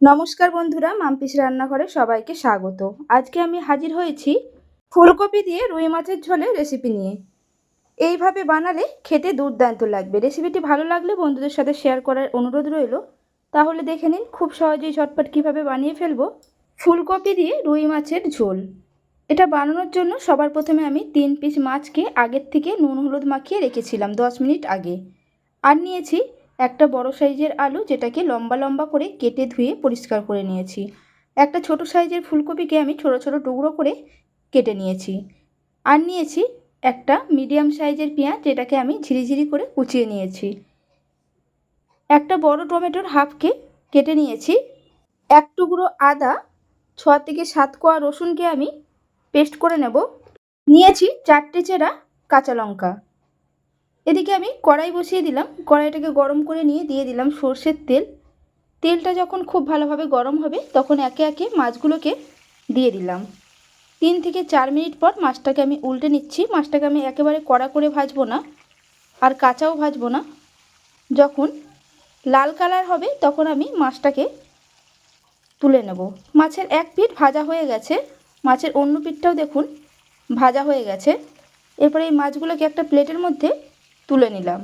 নমস্কার বন্ধুরা, মাম্পিস রান্নাঘরে সবাইকে স্বাগত। আজকে আমি হাজির হয়েছি ফুলকপি দিয়ে রুই মাছের ঝোলের রেসিপি নিয়ে। এইভাবে বানালে খেতে দুর্দান্ত লাগবে। রেসিপিটি ভালো লাগলে বন্ধুদের সাথে শেয়ার করার অনুরোধ রইল। তাহলে দেখে নিন খুব সহজেই ঝটপট কীভাবে বানিয়ে ফেলব। ফুলকপি দিয়ে রুই মাছের ঝোল। এটা বানানোর জন্য সবার প্রথমে আমি তিন পিস মাছকে আগের থেকে নুন হলুদ মাখিয়ে রেখেছিলাম দশ মিনিট আগে। আর নিয়েছি একটা বড় সাইজের আলু যেটাকে লম্বা লম্বা করে কেটে ধুয়ে পরিষ্কার করে নিয়েছি। একটা ছোট সাইজের ফুলকপিকে আমি ছোট ছোট টুকরো করে কেটে নিয়েছি। আর নিয়েছি একটা মিডিয়াম সাইজের পেঁয়াজ যেটাকে আমি ঝিরিঝিরি করে কুচিয়ে নিয়েছি। একটা বড় টমেটোর হাফকে কেটে নিয়েছি। এক টুকরো আদা, ছ থেকে সাত কোয়া রসুনকে আমি পেস্ট করে নেব। নিয়েছি চারটে চেরা কাঁচা লঙ্কা। এদিকে আমি কড়াই বসিয়ে দিলাম। কড়াইটাকে গরম করে নিয়ে দিয়ে দিলাম সর্ষের তেল। তেলটা যখন খুব ভালোভাবে গরম হবে, তখন একে একে মাছগুলোকে দিয়ে দিলাম। তিন থেকে চার মিনিট পর মাছটাকে আমি উল্টে নিচ্ছি। মাছটাকে আমি একেবারে কড়া করে ভাজবো না আর কাঁচাও ভাজবো না। যখন লাল কালার হবে, তখন আমি মাছটাকে তুলে নেব। মাছের এক পিঠ ভাজা হয়ে গেছে। মাছের অন্য পিঠটাও দেখুন, ভাজা হয়ে গেছে। এরপরে এই মাছগুলোকে একটা প্লেটের মধ্যে তুলে নিলাম।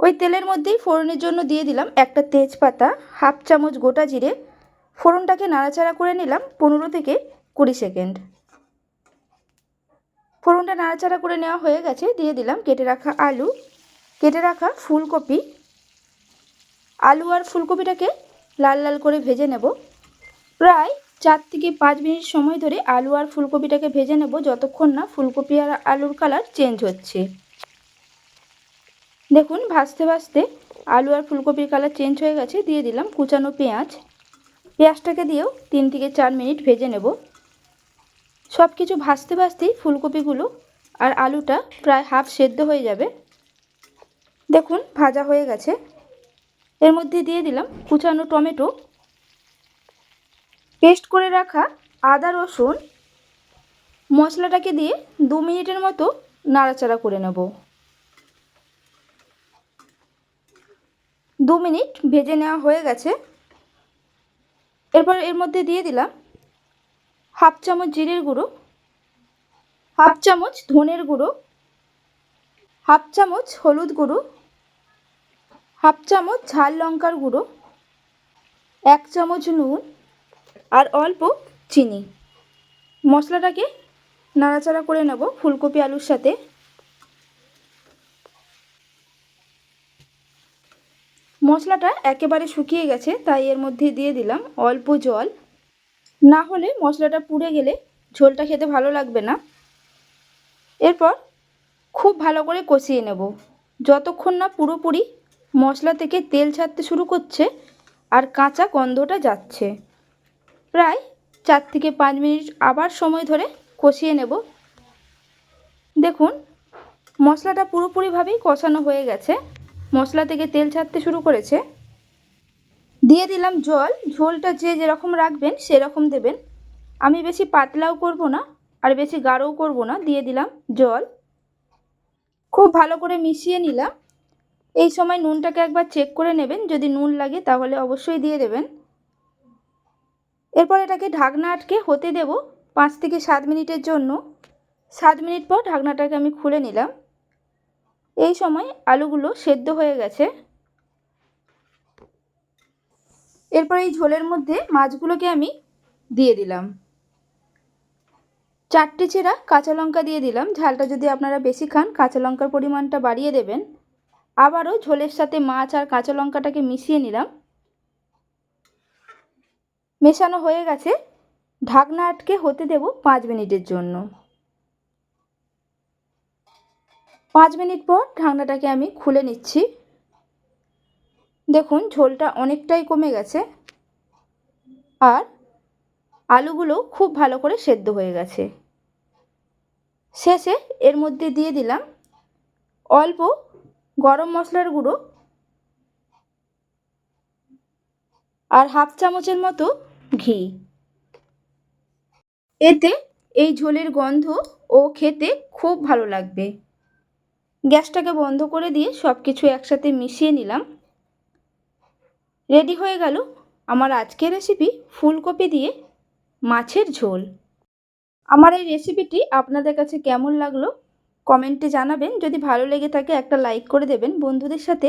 ওই তেলের মধ্যেই ফোড়নের জন্য দিয়ে দিলাম একটা তেজপাতা, হাফ চামচ গোটা জিরে। ফোড়নটাকে নাড়াচাড়া করে নিলাম পনেরো থেকে কুড়ি সেকেন্ড। ফোড়নটা নাড়াচাড়া করে নেওয়া হয়ে গেছে, দিয়ে দিলাম কেটে রাখা আলু, কেটে রাখা ফুলকপি। আলু আর ফুলকপিটাকে লাল লাল করে ভেজে নেব। প্রায় চার থেকে পাঁচ মিনিট সময় ধরে আলু আর ফুলকপিটাকে ভেজে নেব। যতক্ষণ না ফুলকপি আর আলুর কালার চেঞ্জ হচ্ছে। দেখুন, ভাজতে ভাজতে আলু আর ফুলকপির কালার চেঞ্জ হয়ে গেছে। দিয়ে দিলাম কুচানো পেঁয়াজ। পেঁয়াজটাকে দিয়েও তিন থেকে চার মিনিট ভেজে নেব। সব কিছু ভাজতে ভাজতেই ফুলকপিগুলো আর আলুটা প্রায় হাফ সেদ্ধ হয়ে যাবে। দেখুন, ভাজা হয়ে গেছে। এর মধ্যে দিয়ে দিলাম কুচানো টমেটো। পেস্ট করে রাখা আদা, রসুন মশলাটাকে দিয়ে দু মিনিটের মতো নাড়াচাড়া করে নেব। দু মিনিট ভেজে নেওয়া হয়ে গেছে। এরপর এর মধ্যে দিয়ে দিলাম হাফ চামচ জিরের গুঁড়ো, হাফ চামচ ধনের গুঁড়ো, হাফ চামচ হলুদ গুঁড়ো, হাফ চামচ ঝাল লঙ্কার গুঁড়ো, এক চামচ নুন আর অল্প চিনি। মশলাটাকে নাড়াচাড়া করে নেব ফুলকপি আলুর সাথে। মশলাটা একেবারে শুকিয়ে গেছে, তাই এর মধ্যে দিয়ে দিলাম অল্প জল। না হলে মশলাটা পুড়ে গেলে ঝোলটা খেতে ভালো লাগবে না। এরপর খুব ভালো করে কষিয়ে নেব। যতক্ষণ না পুরোপুরি মশলা থেকে তেল ছাড়তে শুরু করছে আর কাঁচা গন্ধটা যাচ্ছে। প্রায় চার থেকে পাঁচ মিনিট আবার সময় ধরে কষিয়ে নেব। দেখুন, মশলাটা পুরোপুরিভাবেই কষানো হয়ে গেছে। মশলা থেকে তেল ছাড়তে শুরু করেছে। দিয়ে দিলাম জল। ঝোলটা যে যেরকম রাখবেন সেরকম দেবেন। আমি বেশি পাতলাও করব না আর বেশি গাঢ়ও করব না। দিয়ে দিলাম জল। খুব ভালো করে মিশিয়ে নিলাম। এই সময় নুনটাকে একবার চেক করে নেবেন। যদি নুন লাগে তাহলে অবশ্যই দিয়ে দেবেন। এরপর এটাকে ঢাকনা আটকে হতে দেব পাঁচ থেকে সাত মিনিটের জন্য। সাত মিনিট পর ঢাকনাটাকে আমি খুলে নিলাম। এই সময় আলুগুলো সেদ্ধ হয়ে গেছে। এরপর এই ঝোলের মধ্যে মাছগুলোকে আমি দিয়ে দিলাম। চারটে চেরা কাঁচা লঙ্কা দিয়ে দিলাম। ঝালটা যদি আপনারা বেশি খান, কাঁচা লঙ্কার পরিমাণটা বাড়িয়ে দেবেন। আবারও ঝোলের সাথে মাছ আর কাঁচা লঙ্কাটাকে মিশিয়ে নিলাম। মেশানো হয়ে গেছে। ঢাকনা আটকে হতে দেব পাঁচ মিনিটের জন্য। পাঁচ মিনিট পর ঢাকনাটাকে আমি খুলে নিচ্ছি। দেখুন, ঝোলটা অনেকটাই কমে গেছে। আর আলুগুলো খুব ভালো করে সেদ্ধ হয়ে গেছে। শেষে এর মধ্যে দিয়ে দিলাম অল্প গরম মশলার গুঁড়ো আর হাফ চামচের মতো ঘি। এতে এই ঝোলের গন্ধ ও খেতে খুব ভালো লাগবে। গ্যাসটাকে বন্ধ করে দিয়ে সব কিছু একসাথে মিশিয়ে নিলাম। রেডি হয়ে গেল আমার আজকের রেসিপি ফুলকপি দিয়ে মাছের ঝোল। আমার এই রেসিপিটি আপনাদের কাছে কেমন লাগল কমেন্টে জানাবেন। যদি ভালো লেগে থাকে একটা লাইক করে দেবেন বন্ধুদের সাথে।